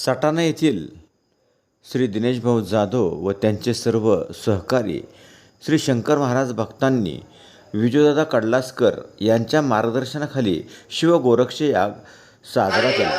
सटाणा येथील श्री दिनेशभाऊ जाधव व त्यांचे सर्व सहकारी श्री शंकर महाराज भक्तांनी विजयदादा कडलासकर यांच्या मार्गदर्शनाखाली शिवगोरक्ष याग साजरा केला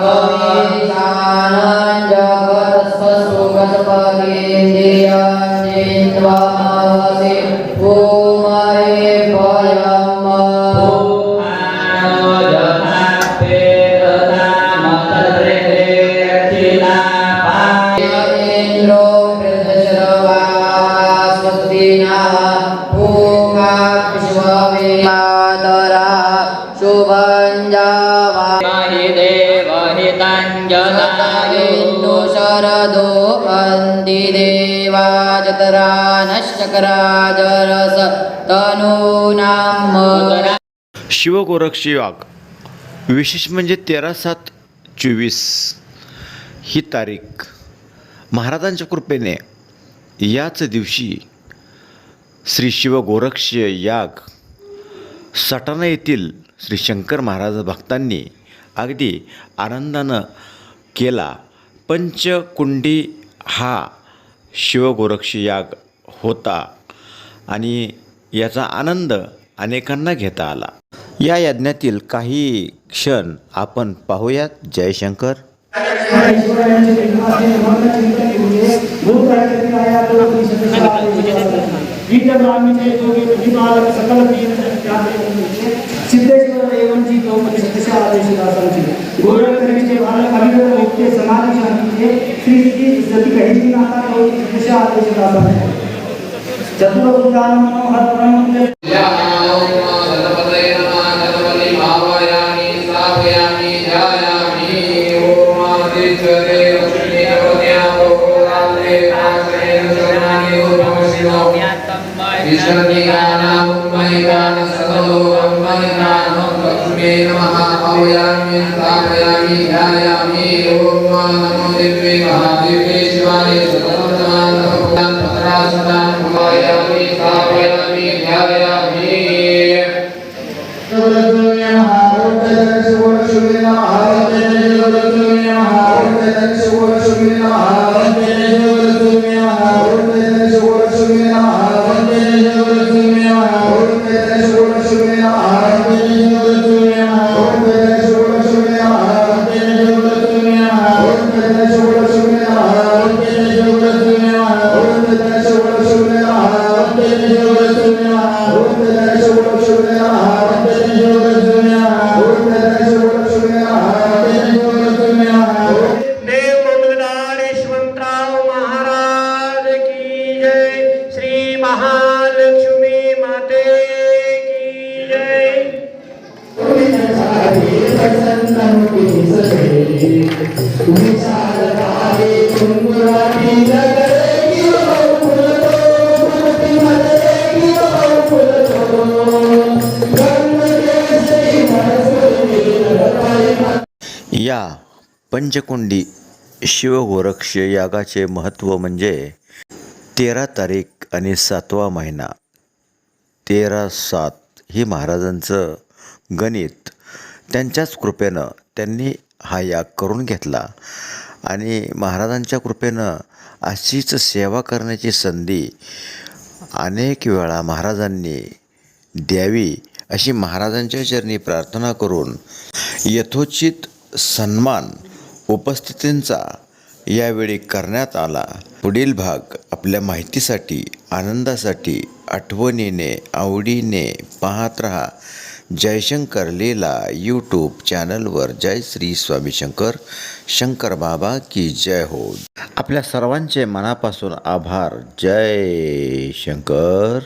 शुभञ्जावा हि देवहितञ्जनायुः शरदो अन्ति देवा चतरा नश्चक्राजरस तनूनां शिवगोरक्ष याग विशेष म्हणजे तेरा सात चोवीस ही तारीख. महाराजांच्या कृपेने याच दिवशी श्री शिवगोरक्ष याग सटाणा येथील श्री शंकर महाराज भक्तांनी अगदी आनंदानं केला पंचकुंडी हा शिवगोरक्ष याग होता आणि याचा आनंद अनेकांना घेता आला या यज्ञातील काही क्षण आपण पाहूयात जयशंकर सिद्धेश्वर देवांची चौपदी सदस्य आदेश दासांची गोरखकरीचे बालक अभिगत मुक्ते समाधी शांतीचे श्री श्री सती कहिनी चौपदी सदस्य आदेश दासांची मनोहर ब्रह्म स्थापयामि स्थापयामि ध्यायामि ॐ नमो दिव्ये महादिव्ये शिवाय सततमान् पत्रासनान् कुमायामि स्थापयामि ध्यायामि Yeah. या पंचकुंडी शिवगोरक्ष यागाचे महत्त्व म्हणजे तेरा तारीख आणि सातवा महिना. तेरा सात ही महाराजांचं गणित. त्यांच्याच कृपेनं त्यांनी हा याग करून घेतला. आणि महाराजांच्या कृपेनं अशीच सेवा करण्याची संधी अनेक वेळा महाराजांनी द्यावी अशी महाराजांच्या चरणी प्रार्थना करून यथोचित सन्मान उपस्थितींचा यावेळी करण्यात आला. पुढील भाग आपल्या माहितीसाठी आनंदासाठी आठवणीने आवडीने पाहत रहा. जयशंकर लीला यूट्यूब चॅनलवर जय श्री स्वामी शंकर शंकर बाबा की जय हो. आपल्या सर्वांचे मनापासून आभार. जय शंकर.